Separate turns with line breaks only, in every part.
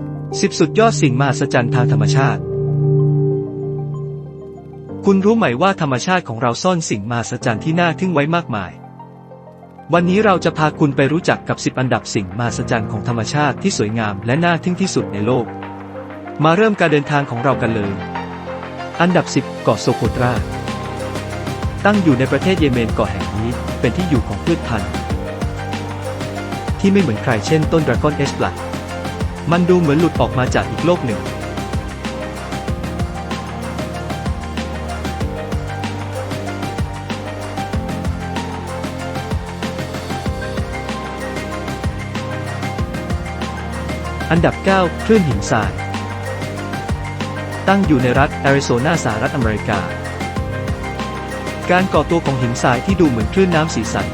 10 สุดยอดสิ่งมหัศจรรย์ทางธรรมชาติ คุณรู้ไหมว่าธรรมชาติของเราซ่อนสิ่งมหัศจรรย์ที่น่าทึ่งไว้มากมาย วันนี้เราจะพาคุณไปรู้จักกับ 10 อันดับสิ่งมหัศจรรย์ของธรรมชาติที่สวยงามและน่าทึ่งที่สุดในโลก มาเริ่มการเดินทางของเรากันเลย อันดับ 10 เกาะโซโคตรา ตั้งอยู่ในประเทศเยเมนเกาะแห่งนี้เป็นที่อยู่ของพืชพันธุ์ที่ไม่เหมือนใครเช่นต้นดราก้อนเอสปลัด มันดูเหมือนหลุดออกมาจากอีกโลกหนึ่ง อันดับ 9 คลื่นหินทราย ตั้งอยู่ในรัฐแอริโซนาสหรัฐอเมริกา การก่อตัวของหินทรายที่ดูเหมือนคลื่นน้ำสีสัน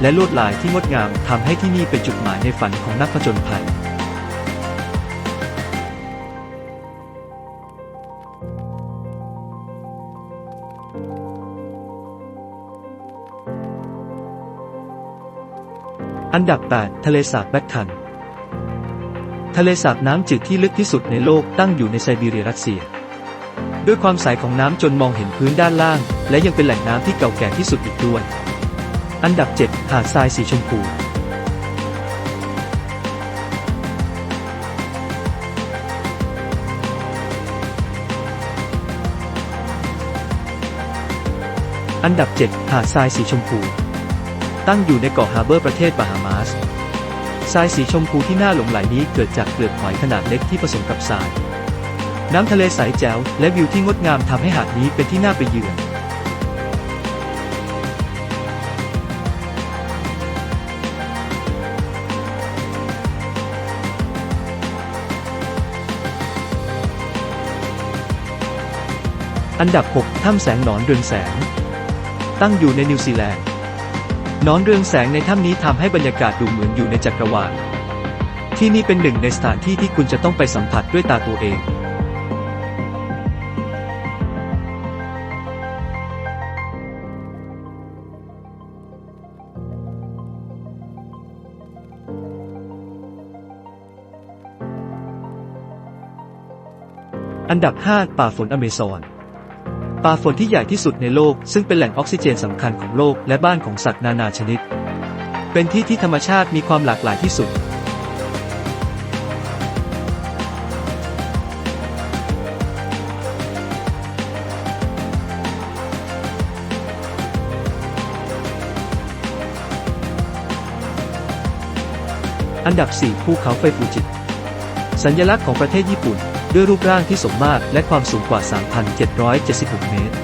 และลวดลายที่งดงามทำให้ที่นี่เป็นจุดหมายในฝันของนักผจญภัย อันดับ 8 ทะเลสาบแบคคัน ทะเลสาบน้ำจืดที่ลึกที่สุดในโลกตั้งอยู่ในไซบีเรียรัสเซีย ด้วยความใสของน้ำจนมองเห็นพื้นด้านล่าง และยังเป็นแหล่งน้ำที่เก่าแก่ที่สุดอีกด้วย อันดับ 7 หาดทรายสีชมพูอันดับ 7 หาดทรายสีชมพู ตั้งอยู่ในเกาะฮาร์เบอร์ประเทศบาฮามาสทรายสีชมพูที่น่าหลงไหลนี้เกิดจากเปลือกหอยขนาดเล็กที่ผสมกับทราย น้ำทะเลใสแจ๋วและวิวที่งดงามทำให้หาดนี้เป็นที่น่าไปเยือนอันดับ 6 ถ้ำแสงหนอนเรืองแสง ตั้งอยู่ในนิวซีแลนด์ นอนเรืองแสงในถ้ำนี้ทำให้บรรยากาศดูเหมือนอยู่ในจักรวาล ที่นี่เป็นหนึ่งในสถานที่ที่คุณจะต้องไปสัมผัสด้วยตาตัวเองอันดับ 5 ป่าฝนอเมซอน ป่าฝนที่ใหญ่ที่สุดในโลก ซึ่งเป็นแหล่งออกซิเจนสำคัญของโลกและบ้านของสัตว์นานาชนิด เป็นที่ที่ธรรมชาติมีความหลากหลายที่สุด อันดับ 4 ภูเขาไฟฟูจิ สัญลักษณ์ของประเทศญี่ปุ่น ด้วยรูปร่างที่สมมาตรและความสูงกว่า 3,776 เมตร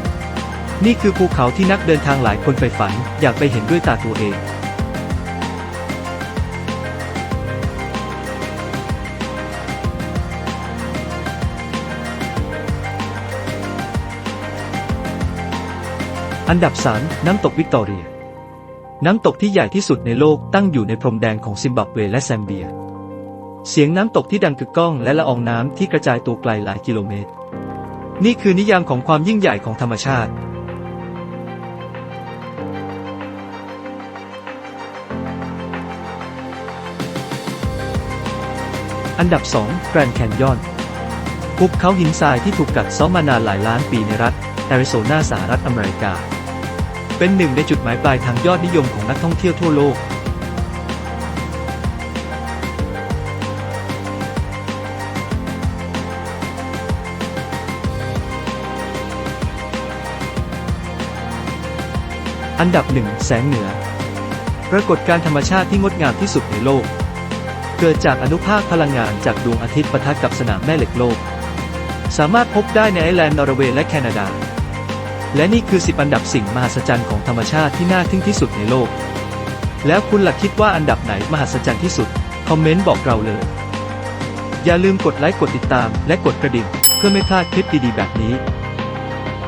นี่คือภูเขาที่นักเดินทางหลายคนใฝ่ฝัน อยากไปเห็นด้วยตาตัวเองอันดับ 3 น้ำตกวิกตอเรีย น้ำตกที่ใหญ่ที่สุดในโลกตั้งอยู่ในพรมแดนของซิมบับเวและแซมเบีย เสียงน้ำตกที่ดังกึกก้องและละอองน้ำที่กระจายตัวไกลหลายกิโลเมตร นี่คือนิยามของความยิ่งใหญ่ของธรรมชาติ อันดับ 2 แกรนด์แคนยอนภูเขาหินทรายที่ถูกกัดเซ้อมมานานหลายล้านปีในรัฐแอริโซนาสหรัฐอเมริกา เป็นหนึ่งในจุดหมายปลายทางยอดนิยมของนักท่องเที่ยวทั่วโลก อันดับหนึ่งแสงเหนือ ปรากฏการธรรมชาติที่งดงามที่สุดในโลก เกิดจากอนุภาคพลังงานจากดวงอาทิตย์ปะทะกับสนามแม่เหล็กโลก สามารถพบได้ในไอร์แลนด์นอร์เวย์และแคนาดา และนี่คือ 10 อันดับสิ่งมหัศจรรย์ของธรรมชาติที่น่าทึ่งที่สุดในโลก แล้วคุณหลักคิดว่าอันดับไหนมหัศจรรย์ที่สุด คอมเมนต์บอกเราเลย อย่าลืมกดไลค์กดติดตาม และกดกระดิ่ง เพื่อไม่พลาดคลิปดีๆแบบนี้